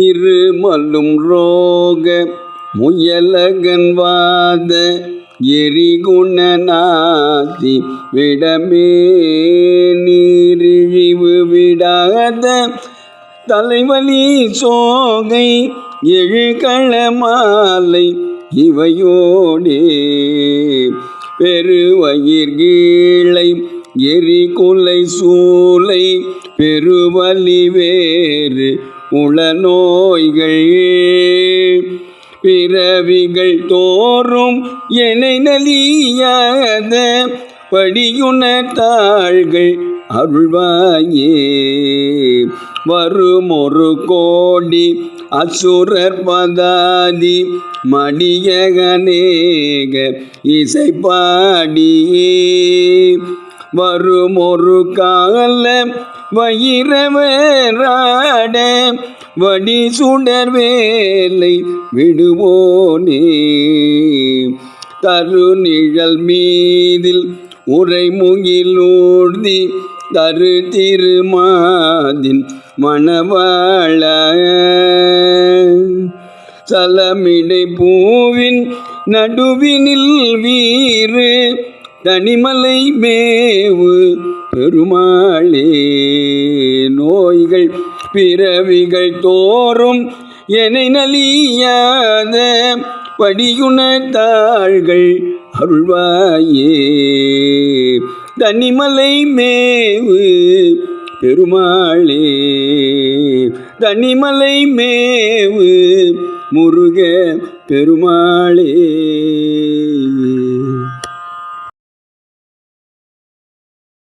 இருமலும் ரோக முயலகன்வாத எரிகுணநாதி விடமே நீரிழிவு விடாத தலைவலி சோகை எழுகளமாலை இவையோடே பெருவயிர்கீழை எரிகுலை சூளை பெருவலி வேறு உளநோய்கள். பிறவிகள் தோறும் எனை நலியாத படியுண தாள்கள் அருள்வாயே. வருமொரு கோடி அசுரர் பதாதி மடியகநேக இசைப்பாடியே வருமொரு கால வயிறவராட வடி சுடர் வேலை விடுவோனே. தருநிழல் மீதில் உரைமுகிலூர்தி தரு திருமாதின் மணவாழ சலமிடை பூவின் நடுவினில் வீறு தனிமலை மேவு பெருமாளே நோய்கள் பிறவிகள் தோறும் என்னை நலியாத படியுணத்தாள்கள் அருள்வாயே. தனிமலை மேவு பெருமாளே தனிமலை மேவு முருக பெருமாளே.